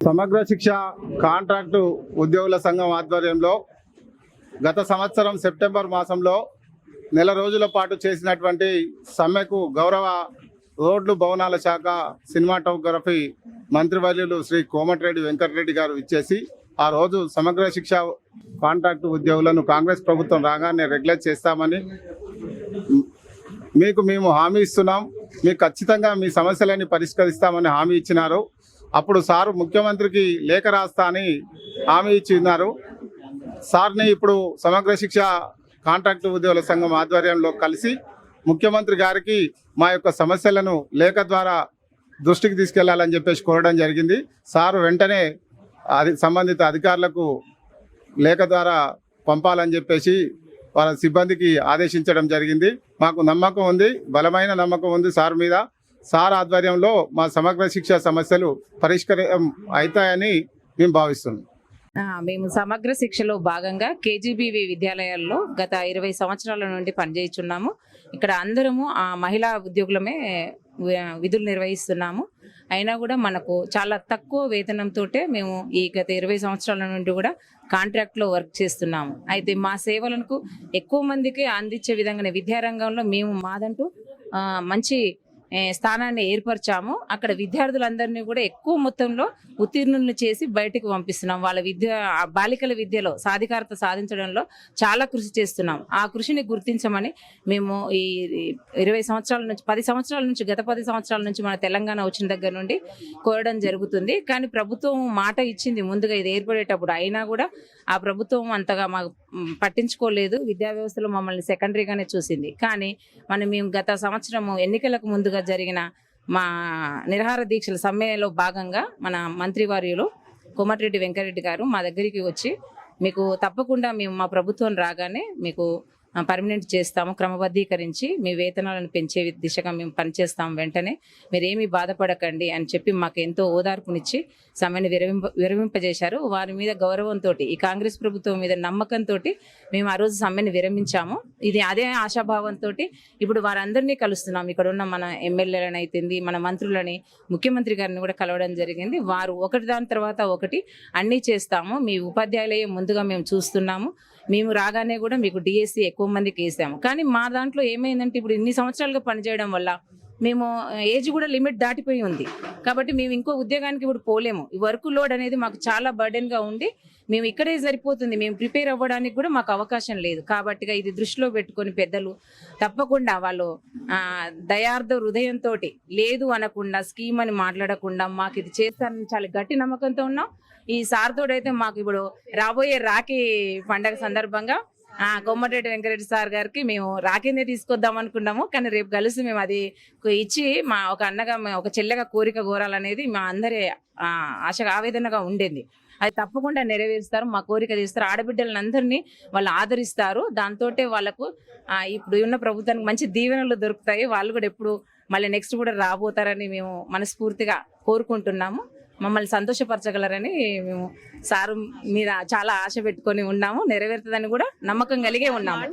సమగ్ర శిక్ష కాంట్రాక్టు ఉద్యోగుల సంఘం ఆధ్వర్యంలో గత సంవత్సరం సెప్టెంబర్ మాసంలో నెల రోజుల పాటు చేసినటువంటి సమ్మెకు గౌరవ రోడ్లు భవనాల శాఖ సినిమాటోగ్రఫీ మంత్రివర్యులు శ్రీ కోమటిరెడ్డి వెంకటరెడ్డి గారు ఇచ్చేసి ఆ రోజు సమగ్ర శిక్ష కాంట్రాక్టు ఉద్యోగులను కాంగ్రెస్ ప్రభుత్వం రాగానే రెగ్యులేట్ చేస్తామని మీకు మేము హామీ ఇస్తున్నాం. మీకు ఖచ్చితంగా మీ సమస్యలన్నీ పరిష్కరిస్తామని హామీ ఇచ్చినారు. అప్పుడు సారు ముఖ్యమంత్రికి లేఖ రాస్తా అని హామీ ఇచ్చిన్నారు సార్ని ఇప్పుడు సమగ్ర శిక్ష కాంట్రాక్ట్ ఉద్యోగుల సంఘం ఆధ్వర్యంలో కలిసి ముఖ్యమంత్రి గారికి మా యొక్క సమస్యలను లేఖ ద్వారా దృష్టికి తీసుకెళ్ళాలని చెప్పేసి కోరడం జరిగింది. సారు వెంటనే అది సంబంధిత అధికారులకు లేఖ ద్వారా పంపాలని చెప్పేసి వాళ్ళ సిబ్బందికి ఆదేశించడం జరిగింది. మాకు నమ్మకం ఉంది బలమైన నమ్మకం ఉంది సార్ మీద. సార్ ఆధ్వర్యంలో మా సమగ్ర శిక్ష సమస్యలు పరిష్కారం అవుతాయని మేము భావిస్తున్నాం. మేము సమగ్ర శిక్షలో భాగంగా కేజీబీవీ విద్యాలయాల్లో గత ఇరవై సంవత్సరాల నుండి పనిచేయుచున్నాము. ఇక్కడ అందరము ఆ మహిళా ఉద్యోగులమే విధులు నిర్వహిస్తున్నాము. అయినా కూడా మనకు చాలా తక్కువ వేతనంతో మేము ఈ గత ఇరవై సంవత్సరాల నుండి కూడా కాంట్రాక్ట్లో వర్క్ చేస్తున్నాము. అయితే మా సేవలకు ఎక్కువ మందికి అందించే విధంగానే విద్యారంగంలో మేము మాదంటూ మంచి స్థానాన్ని ఏర్పరిచాము. అక్కడ విద్యార్థులందరినీ కూడా ఎక్కువ మొత్తంలో ఉత్తీర్ణులను చేసి బయటకు పంపిస్తున్నాం. వాళ్ళ విద్య బాలికల విద్యలో సాధికారత సాధించడంలో చాలా కృషి చేస్తున్నాం. ఆ కృషిని గుర్తించమని మేము ఈ ఇరవై సంవత్సరాల నుంచి పది సంవత్సరాల నుంచి గత పది సంవత్సరాల నుంచి మన తెలంగాణ వచ్చిన దగ్గర నుండి కోరడం జరుగుతుంది. కానీ ప్రభుత్వం మాట ఇచ్చింది ముందుగా ఇది ఏర్పడేటప్పుడు. అయినా కూడా ఆ ప్రభుత్వం అంతగా మాకు పట్టించుకోలేదు. విద్యా వ్యవస్థలో మమ్మల్ని సెకండరీగానే చూసింది. కానీ మనం మేము గత సంవత్సరము ఎన్నికలకు ముందుగా జరిగిన మా నిరహార దీక్షల సమ్మెలో భాగంగా మన మంత్రివర్యులు కోమటిరెడ్డి వెంకరెడ్డి గారు మా దగ్గరికి వచ్చి మీకు తప్పకుండా మేము మా ప్రభుత్వం రాగానే మీకు పర్మనెంట్ చేస్తాము క్రమబద్ధీకరించి మీ వేతనాలను పెంచే దిశగా మేము పనిచేస్తాం వెంటనే. మీరేమీ బాధపడకండి అని చెప్పి మాకు ఎంతో ఓదార్పునిచ్చి సమ్మెను విరవింప విరమింపజేశారు. వారి మీద గౌరవంతో ఈ కాంగ్రెస్ ప్రభుత్వం మీద నమ్మకంతో మేము ఆ రోజు సమ్మెను విరమించాము. ఇది అదే ఆశాభావంతో ఇప్పుడు వారందరినీ కలుస్తున్నాం. ఇక్కడ ఉన్న మన ఎమ్మెల్యేలను అయితేంది మన మంత్రులని ముఖ్యమంత్రి గారిని కూడా కలవడం జరిగింది. వారు ఒకటి దాని తర్వాత ఒకటి అన్నీ చేస్తాము. మీ ఉపాధ్యాయులయ్యే ముందుగా మేము చూస్తున్నాము. మేము రాగానే కూడా మీకు డిఎస్సి ఎక్కువ మందికి వేసాము కానీ మా దాంట్లో ఏమైందంటే ఇప్పుడు ఇన్ని సంవత్సరాలుగా పనిచేయడం వల్ల మేము ఏజ్ కూడా లిమిట్ దాటిపోయి ఉంది. కాబట్టి మేము ఇంకో ఉద్యోగానికి ఇప్పుడు పోలేము. ఈ వర్క్ లోడ్ అనేది మాకు చాలా బర్డెన్గా ఉండి మేము ఇక్కడే సరిపోతుంది. మేము ప్రిపేర్ అవ్వడానికి కూడా మాకు అవకాశం లేదు. కాబట్టి ఇది దృష్టిలో పెట్టుకొని పెద్దలు తప్పకుండా వాళ్ళు దయార్థ హృదయంతో లేదు అనకుండా స్కీమ్ అని మాట్లాడకుండా మాకు ఇది చేస్తారని చాలా గట్టి నమ్మకంతో ఉన్నాం. ఈ సార్ తోడైతే మాకు ఇప్పుడు రాబోయే రాఖీ పండగ సందర్భంగా కొమ్మటిరెడ్డి వెంకరెడ్డి సార్ గారికి మేము రాఖీనే తీసుకొద్దాం అనుకున్నాము కానీ రేపు కలిసి మేము అది ఇచ్చి మా ఒక అన్నగా ఒక చెల్లెగా కోరిక కోరాలనేది మా అందరి ఆశగా ఆవేదనగా ఉండేది. అది తప్పకుండా నెరవేరుస్తారు మా కోరిక తీస్తారు ఆడబిడ్డలందరినీ వాళ్ళు ఆదరిస్తారు. దాంతో వాళ్ళకు ఇప్పుడు ఉన్న ప్రభుత్వానికి మంచి దీవెనలు దొరుకుతాయి. వాళ్ళు కూడా ఎప్పుడు మళ్ళీ నెక్స్ట్ కూడా రాబోతారని మేము మనస్ఫూర్తిగా కోరుకుంటున్నాము. మమ్మల్ని సంతోషపరచగలరని మేము సారు మీద చాలా ఆశ పెట్టుకొని ఉన్నాము నెరవేరుతుందని కూడా నమ్మకం కలిగే ఉన్నాము.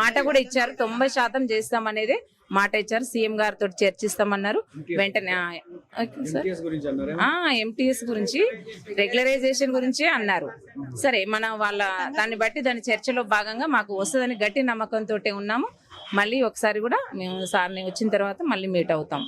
మాట కూడా ఇచ్చారు తొంభై శాతం చేస్తామనేది మాట ఇచ్చారు సీఎం గారితో చర్చిస్తామన్నారు. వెంటనే ఎంటీఎస్ గురించి రెగ్యులరైజేషన్ గురించి అన్నారు. సరే మన వాళ్ళ దాన్ని బట్టి దాని చర్చలో భాగంగా మాకు వస్తుందని గట్టి నమ్మకంతో ఉన్నాము. మళ్ళీ ఒకసారి కూడా మేము సార్ని వచ్చిన తర్వాత మళ్ళీ మీట్ అవుతాం.